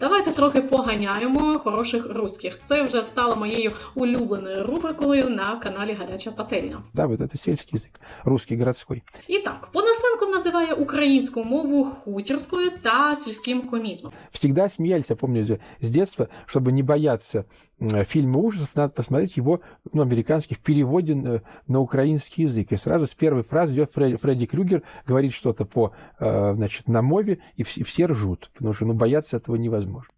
Давайте трохи поганяємо хороших русських. Це вже стало моєю улюбленою рубрикою на каналі Гаряча Пательня. Да, вот это сельский язык, русский городской. І так, Понасенко називає українську мову хутірською та сільським комізмом. Всегда смеялись, я помню из- с детства, чтобы не бояться м, фильма ужасов, надо посмотреть его, ну, американский, в переводе э, на украинский язык. И сразу с первой фразы идет Фредди, Фредди Крюгер, говорит что-то по, э, значит, на мове, и, вс- и все ржут, потому что, ну, бояться этого невозможно.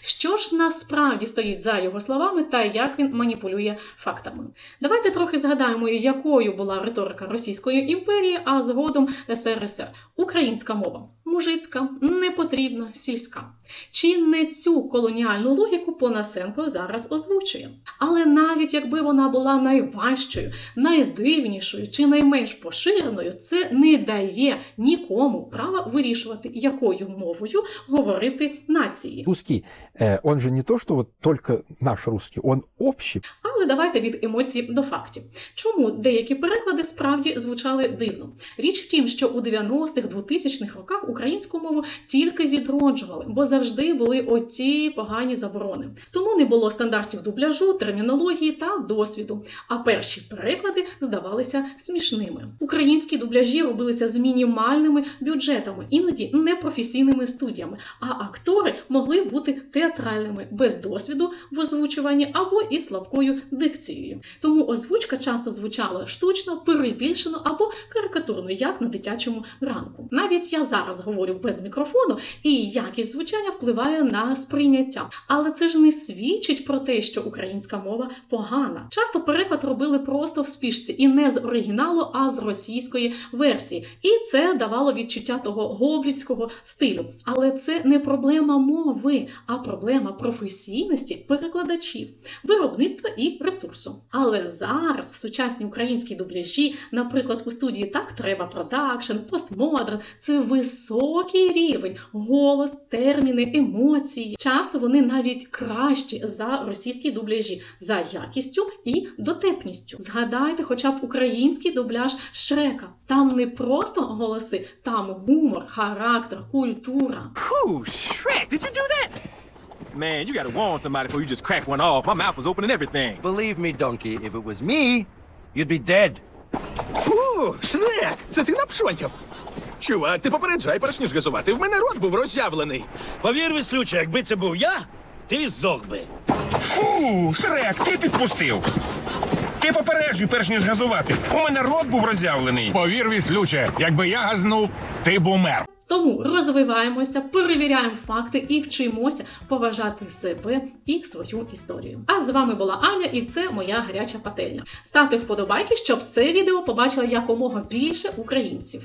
Що ж насправді стоїть за його словами та як він маніпулює фактами? Давайте трохи згадаємо, якою була риторика Російської імперії, а згодом СРСР. Українська мова мужицька, непотрібна, сільська. Чи не цю колоніальну логіку Понасенко зараз озвучує? Але навіть якби вона була найважчою, найдивнішою чи найменш поширеною, це не дає нікому права вирішувати, якою мовою говорити нації. Русский, э, он же не то, что вот только наш русский, он общий. Але давайте від емоцій до фактів. Чому деякі переклади справді звучали дивно? Річ в тім, що у 90-х, 2000-х роках українську мову тільки відроджували, бо завжди були оті погані заборони. Тому не було стандартів дубляжу, термінології та досвіду. А перші переклади здавалися смішними. Українські дубляжі робилися з мінімальними бюджетами, іноді непрофесійними студіями. А актори могли бути театральними без досвіду в озвучуванні або із слабкою дикцією. Тому озвучка часто звучала штучно, перебільшено або карикатурно, як на дитячому ранку. Навіть я зараз говорю без мікрофону, і якість звучання впливає на сприйняття. Але це ж не свідчить про те, що українська мова погана. Часто переклад робили просто в спішці і не з оригіналу, а з російської версії. І це давало відчуття того гобліцького стилю. Але це не проблема мови, а проблема професійності перекладачів, виробництва і ресурсу. Але зараз сучасні українські дубляжі, наприклад, у студії так треба продакшн, постмодерн, це високий рівень, голос, терміни, емоції. Часто вони навіть кращі за російські дубляжі за якістю і дотепністю. Згадайте, хоча б український дубляж Шрека. Там не просто голоси, там гумор, характер, культура. Ooh, Shrek, did you do that? Man, you gotta warn somebody before you just crack one off. My mouth was open and everything. Believe me, donkey, if it was me, you'd be dead. Фу, Шрек, це ти напшонькав? Чувак, ти попереджай, перш ніж газувати. В мене рот був роззявлений. Повір, веслюче, якби це був я, ти здох би. Фу, Шрек, ти підпустив. Ти попереджуй, перш ніж газувати. У мене рот був роззявлений. Повір, віслюче, якби я газнув, ти б умер. Тому розвиваємося, перевіряємо факти і вчимося поважати себе і свою історію. А з вами була Аня, і це моя гаряча пательня. Ставте вподобайки, щоб це відео побачило якомога більше українців.